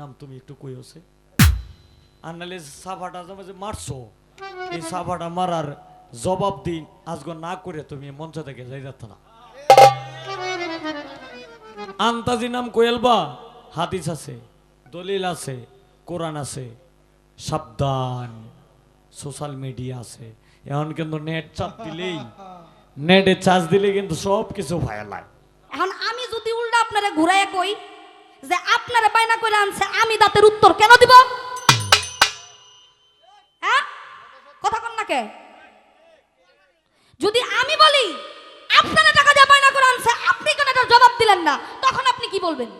নাম তুমি একটু কইওছে আর নাহলে সাফাটা যে মারছো, এই সাফাটা মারার জবাব দিন, আজগো না করে তুমি মঞ্চ থেকে যাই যাচ্ছ না আন্তাজি নাম কোয়েলবা হাদিস আছে, দলিল আছে, কোরআন আছে, সাবধান, সোশ্যাল মিডিয়া আছে। এখন কিন্তু নেট চাপ দিলেই, নেটে চার্জ দিলে কিন্তু সব কিছু ভাইলায় এখন আমি যদি উল্টা আপনারা ঘুরাইয়া কই যে আপনারা বাইনা করে আনছে, আমি দাঁতের উত্তর কেন দিব? হ্যাঁ? কথা কন না যদি আমি বলি, আপনারা টাকা দিয়ে বাইনা করে আনছে, আপনি কেন এটার জবাব দিলেন না? তখন আপনি কি বলবেন?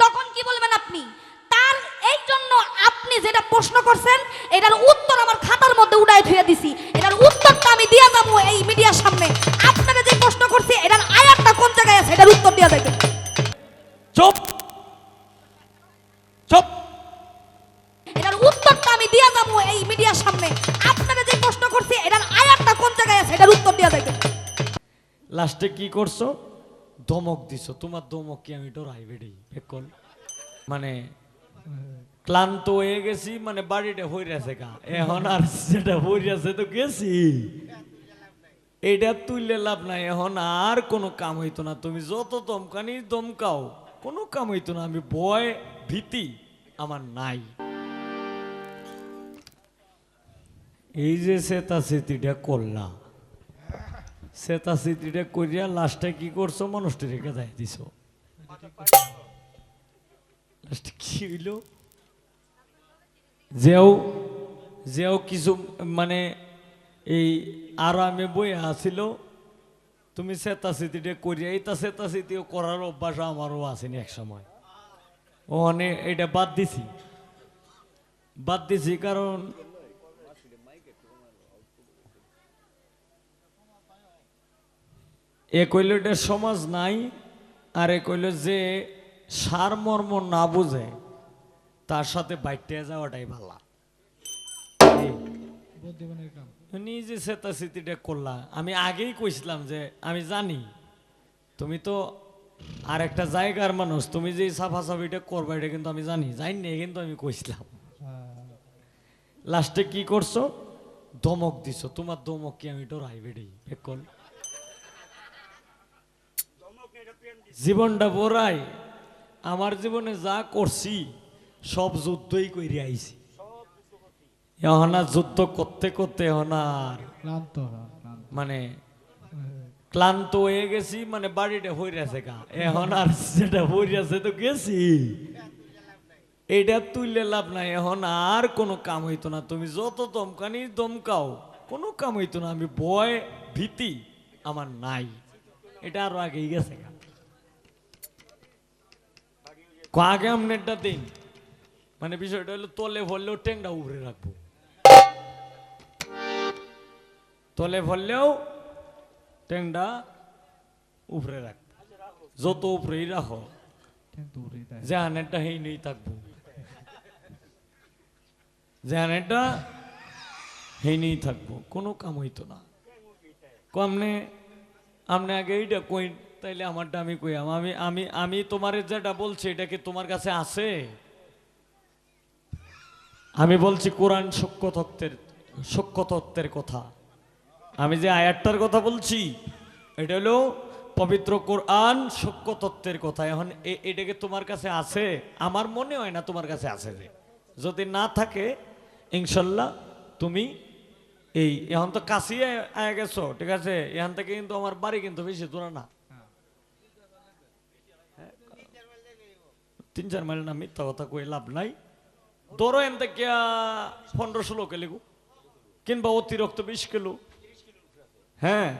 তখন কি বলবেন আপনি? তার এই জন্য আপনি যেটা প্রশ্ন করছেন, এটার উত্তর আমার খাতার মধ্যে উড়াই থুয়ে দিছি। এটার উত্তরটা আমি দিয়া যাব এই লাস্টে কি করছ? ধমক দিছো। তোমার ধমক কি আমি ডরাই বেড়ি, এখন। মানে ক্লান্ত হয়ে গেছি মানে বাড়িটা হইরাছে গা। এখন আর সেটা হইরাছে তো গেছি। এটা তুললে লাভ নাই। এখন আর কোনো কাম হইতো না। তুমি যত দমকানি দমকাও, কোনো কাম হইতো না। আমি ভয়, ভীতি আমার নাই। এই যে সেতা স্মৃতিটা করলাম সেতা স্মৃতিটা করিয়া লাস্টে কি করছ? মানুষটি রেখে যাই দিছ। লাস্টে কি হইল? যেও যেও কিছু মানে এই আরামে বই আসিল তুমি সেতা স্মৃতিটা করিয়া এইটা সেতা স্মৃতিও করার অভ্যাস আমারও আসেনি এক সময়। ও মানে এটা বাদ দিছি। বাদ দিছি কারণ এ কইল এটা সমাজ নাই, আর এ কইল যে সারমর্ম না বুঝে, তার সাথে বাইটে যাওয়াটাই ভালো নিজে সেতা স্মৃতিটা করলা। আমি আগেই কইছিলাম যে, আমি জানি, তুমি তো আর একটা জায়গার মানুষ, তুমি যে সাফাসাফিটা করবা, এটা কিন্তু আমি জানি। জানি না কিন্তু আমি কইছিলাম। লাস্টে কি করছ? দমক দিছো। তোমার দমক কি আমি ডরাই বেড়ি এখন জীবনটা বড়াই আমার জীবনে যা করছি সব যুদ্ধই কইরে আইছি। এখন আর যুদ্ধ করতে করতে এখন আর ক্লান্ত মানে ক্লান্ত হয়ে গেছি মানে বাড়িটা হইরাছে গা। এখন আর সেটা হইরাছে তো গেছি। এইটা তুললে লাভ নাই এখন আর কোনো কাম হইতো না। তুমি যত দমকানি দমকাও কোনো কাম হইতো না। আমি ভয় ভীতি আমার নাই। এটা আরও আগেই গেছে গা ক- আগে আমনেরটা দিন। মানে বিষয়টা হলো তলে ভরলেও টেংটা উপরে রাখব। তলে ভরলেও টেংটা উপরে রাখ যত উপরেই রাখো কিন্তু উড়ে হেই নেই থাকব। জাহানেরটা হেই নেই থাকব কোনো কাম হইতো না। কমনে আপনি আগে এইটা কই তাইলে আমারটা আমি কইয়াম আমি আমি আমি তোমার যেটা বলছি, এটা কি তোমার কাছে আছে? আমি বলছি কোরআন সক্য তত্ত্বের কথা। আমি যে আয়াতটার কথা বলছি, এটা হলো পবিত্র কোরআন সক্য তত্ত্বের কথা। এখন এ- এটাকে তোমার কাছে আছে? আমার মনে হয় না তোমার কাছে আছে যে। যদি না থাকে, ইনশাল্লাহ তুমি এই এখন তো কাশিয়ে আয়া গেছো, ঠিক আছে? এখান থেকে কিন্তু আমার বাড়ি কিন্তু বেশি দূরে না। তিন চার মাইল না মিথ্যা কথা কই লাভ নাই ধরো এন থেকে পনেরো ষোলো কিলো কিংবা অতিরিক্ত বিশ কিলো হ্যাঁ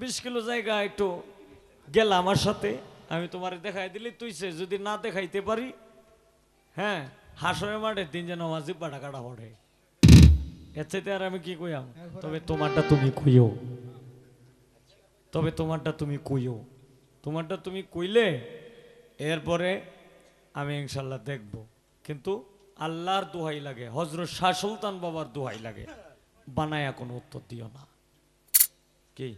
বিশ কিলো জায়গা একটু গেলাম আমার সাথে আমি তোমার দেখাই দিলি তুই সে যদি না দেখাইতে পারি হ্যাঁ হাসরে মাঠে তিন যেন আমার জিব্বাটা কাটা পড়ে এর চাইতে আর আমি কি কইয়াম তবে তোমারটা তুমি কইও তবে তোমারটা তুমি কইও তোমারটা তুমি কইলে এরপরে আমি ইনশাল্লাহ দেখব। কিন্তু আল্লাহর দোহাই লাগে হজরত শাহ সুলতান বাবার দোহাই লাগে। বানায়া কোনো উত্তর দিও না। কি?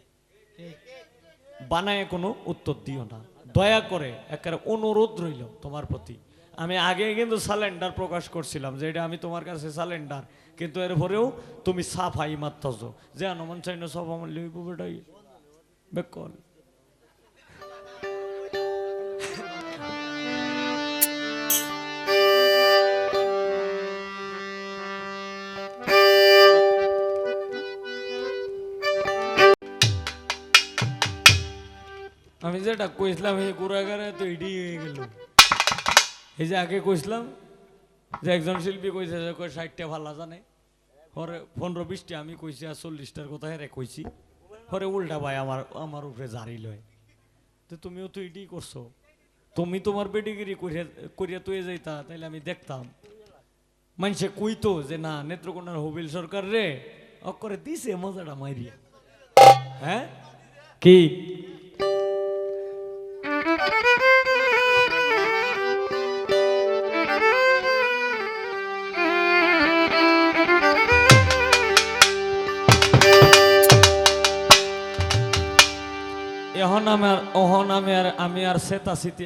বানায় কোনো উত্তর দিও না। দয়া করে একেবারে অনুরোধ রইল তোমার প্রতি। আমি আগে কিন্তু সালেন্ডার প্রকাশ করছিলাম যে এটা আমি তোমার কাছে সালেন্ডার কিন্তু এর পরেও তুমি সাফাই মারতেছ যে আনমান চাই না সব আমার লিখব বেটাই বেকল আমি যেটা কইছিলাম এই গুড়াগারে তো এডি হয়ে গেল। এই যে আগে কইছিলাম যে একজন শিল্পী কইছে যে ষাটটা ভালো জানে। পরে পনেরো বিশটা, আমি কইছি আর চল্লিশটার কথা হেরে কইছি। পরে উল্টা ভাই, আমার আমার উপরে জারি লয়। তো তুমিও তো এডি করছ। তুমি তোমার বেডিগিরি করিয়া করিয়া তুই যাইতা, তাইলে আমি দেখতাম। মানুষে কইতো যে, না, নেত্রকোনার হবিল সরকার রে অকরে দিছে মজাটা মাইরিয়া। হ্যাঁ? কি? এখন আমার অহন আমি আর আমি আর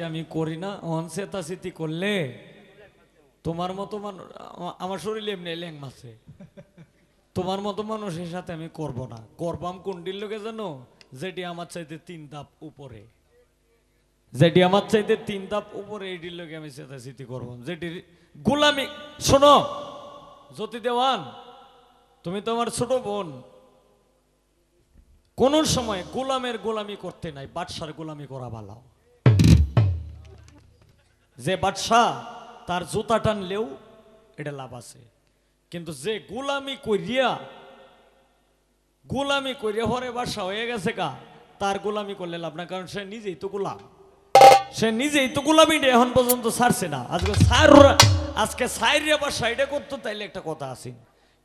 আমি করি না। অহন করলে তোমার মতো মানুষ আমার শরীরে এমনি তোমার মতো মানুষের সাথে আমি করব না। করবাম লোকে জানো যেটি আমার চাইতে তিন ধাপ উপরে। যেটি আমার চাইতে তিন ধাপ উপরে এইটির লোকে আমি চেতাচিতি করব। যেটির গোলামি শোনো, জ্যোতি দেওয়ান, তুমি তোমার ছোট বোন কোন সময় গোলামের গোলামি করতে নাই, বাদশার গোলামি করা ভালো। যে বাদশাহ তার জুতা টানলেও এটা লাভ আছে। কিন্তু যে গোলামি করিয়া গোলামি করিয়া হরে বাদশাহ হয়ে গেছে কা তার গোলামি করলে লাভ না কারণ সে নিজেই তো গোলাম। সে নিজেই তো গোলামিটা এখন পর্যন্ত ছাড়ছে না। আজকে সার আজকে সাইরিয়া বাসা এটা করতো, তাইলে একটা কথা আছে।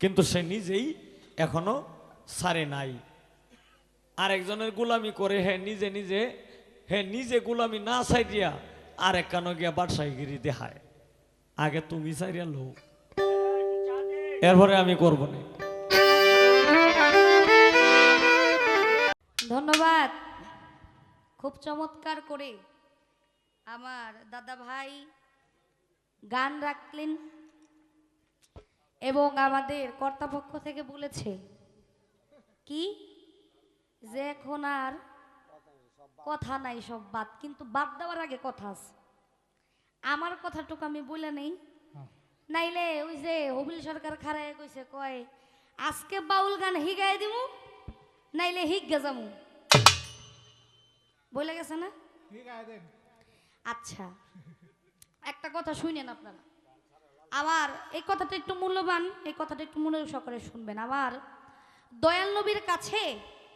কিন্তু সে নিজেই এখনও সারে নাই। আরেকজনের গোলামি করে হ্যাঁ নিজে নিজে হ্যাঁ নিজে গোলামি না সাইরিয়া আরেক কানো গিয়া বাদশাহীগিরি দেখায় আগে তুমি সাইরিয়া লো এরপরে আমি করব না। ধন্যবাদ। খুব চমৎকার করে আমার দাদা ভাই গান রাখলেন এবং আমাদের কর্তাপক্ষ থেকে বলেছে, কি? যে এখন আর কথা নাই সব বাদ কিন্তু বাদ দেওয়ার আগে কথা আছে। আমার কথাটুকু আমি বলে নেই। নাইলে ওই যে হবিল সরকার খারায় কইছে কয় আজকে বাউল গান হিগাই দিমু নাইলে হিগগে যামু। বলে গেছে না? আচ্ছা একটা কথা শুনেন আপনারা। আবার এই কথাটা একটু মূল্যবান এই কথাটা একটু মনে সহকারে শুনবেন। আবার দয়াল নবীর কাছে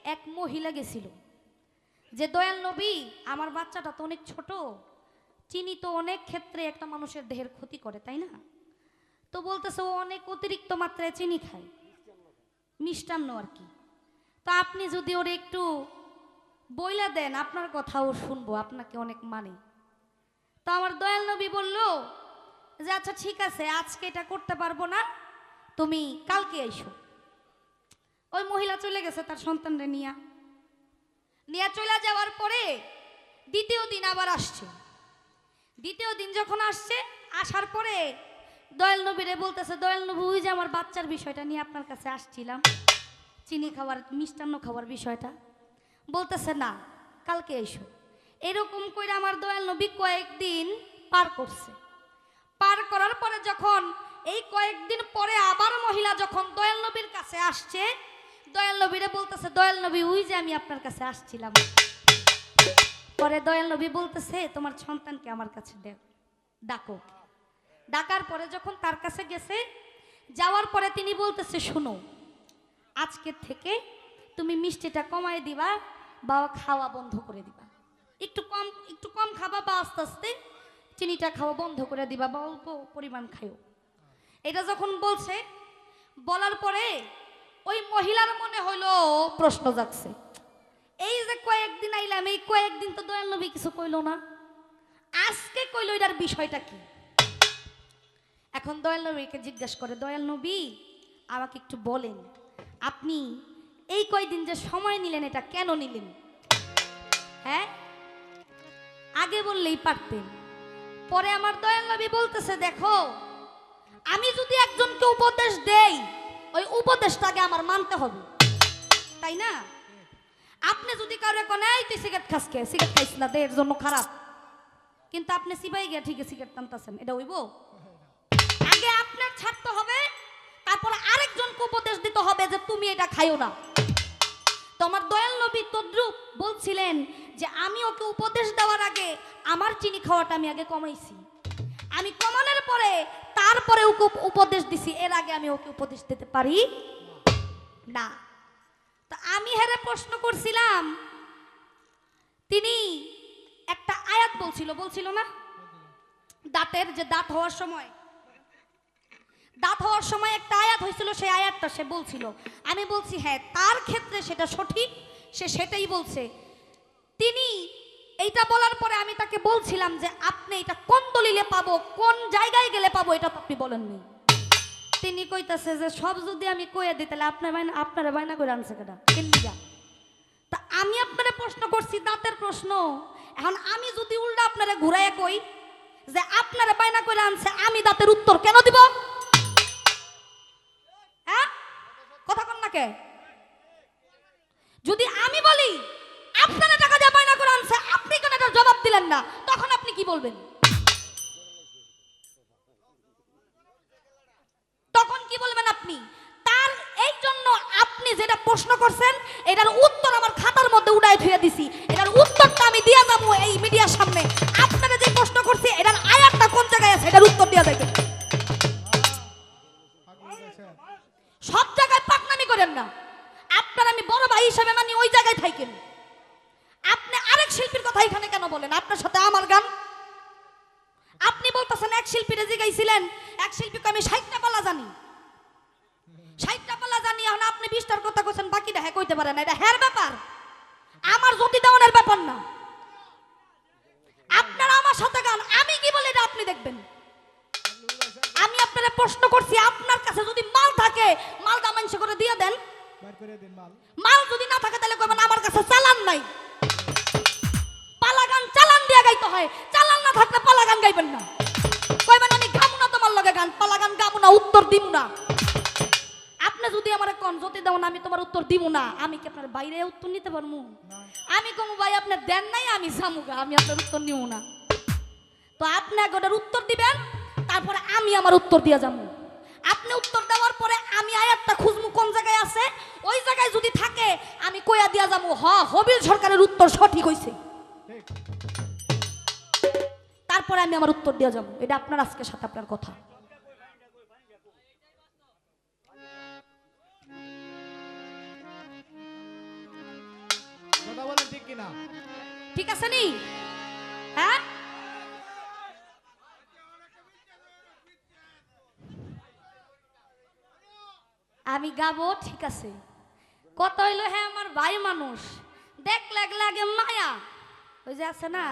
এক মহিলা গেছিল। যে দয়াল নবী, আমার বাচ্চাটা তো অনেক ছোট, চিনি তো অনেক ক্ষেত্রে একটা মানুষের দেহের ক্ষতি করে, তাই না? তো বলতেছে, ও অনেক অতিরিক্ত মাত্রায় চিনি খায়, মিষ্টান্ন আর কি। তো আপনি যদি ওর একটু বইলা দেন, আপনার কথাও শুনব, আপনাকে অনেক মানে। তো আমার দয়াল নবী বলল, যে আচ্ছা ঠিক আছে, আজকে এটা করতে পারব না, তুমি কালকে এসো ওই মহিলা চলে গেছে তার সন্তানরে নিয়া। নিয়ে চলে যাওয়ার পরে দ্বিতীয় দিন আবার আসছে। দ্বিতীয় দিন যখন আসছে, আসার পরে দয়াল নবীরে বলতেছে, দয়াল নবী, ওই যে আমার বাচ্চার বিষয়টা নিয়ে আপনার কাছে আসছিলাম, চিনি খাওয়ার, মিষ্টান্ন খাওয়ার বিষয়টা। বলতেছে, না, কালকে এসো। এরকম করে আমার দয়াল নবী কয়েকদিন পার করছে। পার করার পরে যখন এই কয়েকদিন পরে আবার মহিলা যখন দয়াল নবীর কাছে আসছে দয়াল নবীরে বলতেছে, দয়াল নবী, ওই যে আমি আপনার কাছে আসছিলাম। পরে দয়াল নবী বলতেছে, তোমার সন্তানকে আমার কাছে ডাকো। ডাকার পরে যখন তার কাছে গেছে, যাওয়ার পরে তিনি বলতেছে, শুনো আজকের থেকে তুমি মিষ্টিটা কমায় দিবা বা খাওয়া বন্ধ করে দিবা। একটু কম একটু কম খাবা বা আস্তে আস্তে চিনিটা খাওয়া বন্ধ করে দিবা বা অল্প পরিমাণ খাইও। এটা যখন বলছে, বলার পরে ওই মহিলার মনে হলো প্রশ্ন যাচ্ছে এই যে কয়েকদিন আইলাম, এই কয়েকদিন তো দয়াল নবী কিছু কইলো না। আজকে কইলো এটার বিষয়টা কি? এখন দয়াল নবীকে জিজ্ঞেস করে, দয়াল নবী, আমাকে একটু বলেন, আপনি এই কয়দিন যে সময় নিলেন, এটা কেন নিলেন? হ্যাঁ? আগে বললেই পারতেন। পরে আমার দয়াল নবী বলতেছে, দেখো, আমি যদি একজনকে উপদেশ দেই ওই উপদেশটাকে আমার মানতে হবে। তাই না? আপনি যদি কারও কোন তুই সিগারেট খাস কে? সিগারেট খাইস না, দেহের জন্য খারাপ। কিন্তু আপনি সিপাই গিয়ে ঠিকই সিগারেট টানতেছেন, এটা হইব? আগে আপনার ছাড়তে হবে, তারপর আরেকজনকে উপদেশ দিতে হবে যে, তুমি এটা খাইও না। তো আমার দয়াল নবী তদ্রুপ বলছিলেন যে, আমি ওকে উপদেশ দেওয়ার আগে আমার চিনি খাওয়াটা আমি আগে কমাইছি। আমি কমানোর পরে তারপরে ওকে উপ- উপদেশ দিছি। এর আগে আমি ওকে উপদেশ দিতে পারি? না। তো আমি হেরে প্রশ্ন করছিলাম, তিনি একটা আয়াত বলছিল বলছিল না? দাঁতের যে দাঁত হওয়ার সময়। দাঁত হওয়ার সময় একটা আয়াত হয়েছিল, সেই আয়াতটা সে বলছিল। আমি বলছি হ্যাঁ তার ক্ষেত্রে সেটা সঠিক, সে সেটাই বলছে। তিনি এইটা বলার পরে আমি তাকে বলছিলাম যে, আপনি এটা কোন দলিলে পাবো? কোন জায়গায় গেলে পাবো? এটা আপনি বলেননি। তিনি কইতাছে যে, সব যদি আমি কইয়া দিই, তাহলে আপনার বাইনা আপনারা বাইনা করে আনছে কেটা কেলিগা তা আমি আপনারা প্রশ্ন করছি, দাঁতের প্রশ্ন। এখন আমি যদি উল্টা আপনারা ঘুরাইয়া কই যে, আপনারা বাইনা করে আনছে, আমি দাঁতের উত্তর কেন দিব? হ্যাঁ? কথা কন না কে? যদি আমি বলি এটার জবাব দিলেন না, তখন আপনি কি বলবেন? তখন কি বলবেন আপনি? তার এই জন্য আপনি যেটা প্রশ্ন করছেন, এটার উত্তর আমার খাতার মধ্যে উড়াই থুয়ে দিছি। এটার উত্তরটা আমি দিয়ে যাব এই মিডিয়ার সামনে। আপনারা যে প্রশ্ন করছি, এটার আয়াতটা কোন জায়গায় আছে? এটার উত্তর দেওয়া যাবে সব জায়গায় পাকনামি করেন না। আপনার আমি বড় ভাই হিসেবে মানি, ওই জায়গায় থাকেন। শিল্পীর কথা এখানে কেন বলেন? আপনার সাথে আমার গান। আপনি বলতেছেন এক শিল্পীরে যে গাইছিলেন এক শিল্পীকে আমি ষাটটা পালা জানি। ষাটটা পালা জানি এখন আপনি বিশটার কথা কইছেন বাকিটা হ্যাঁ কইতে পারেন না। এটা হ্যার ব্যাপার। আমার জ্যোতি দেওয়ানের ব্যাপার না। আপনারা আমার সাথে গান আমি কি বলে এটা আপনি দেখবেন। আমি আপনারা প্রশ্ন করছি আপনার কাছে যদি মাল থাকে মালটা মানুষ করে দিয়ে দেন। বার করে দিন মাল। মাল যদি না থাকে তাহলে কইবেন আমার কাছে চালান নাই। চালান না থাকলে পালাগান গাইবেন না। কইবেন, আমি গামু না তোমার লগে গান পালাগান গামু না, উত্তর দিব না। আপনি যদি আমার কোন যদি দেও আমি তোমার উত্তর দিব না। আমি কি নিতে পারব আমি কমু ভাই দেন নাই, আমি জামুগা আমি আপনার উত্তর নিব না। তো আপনি আগে ওটার উত্তর দিবেন, তারপরে আমি আমার উত্তর দিয়ে যাব আপনি উত্তর দেওয়ার পরে আমি আয়াতটা খুঁজবো কোন জায়গায় আছে? ওই জায়গায় যদি থাকে, আমি কইয়া দিয়া যাব হ, হবিল সরকারের উত্তর সঠিক হইছে। তারপরে আমি আমার উত্তর দিয়ে যাব। এটা আপনার আজকে সাথে আপনার কথা। ঠিক ঠিক আছে নি? হ্যাঁ? আমি গাবো ঠিক আছে। কত হইল হ্যাঁ আমার ভাই মানুষ। দেখ লাগ লাগে মায়া। ওই যে আছে না?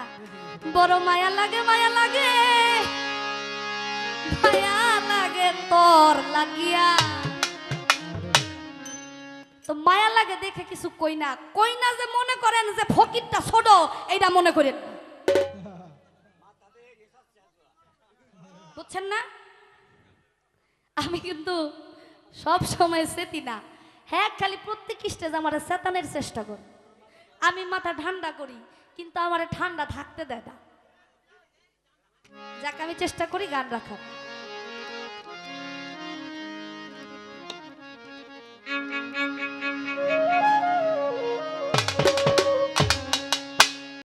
বড় মায়া লাগে মায়া লাগে। মায়া লাগে, তোর লাগিয়া। তো মায়া লাগে দেখে কিছু কই না। কই না যে মনে করেন যে ফকিরটা ছোট, এইটা মনে করেন। বুঝছেন না? আমি কিন্তু সব সময় সেতি না। হ্যাঁ খালি প্রত্যেক স্টেজ আমার চেতানের চেষ্টা করি। আমি মাথা ঠান্ডা করি। কিন্তু আমার ঠান্ডা থাকতে দেয় না যাকে আমি চেষ্টা করি গান রাখার Thank you.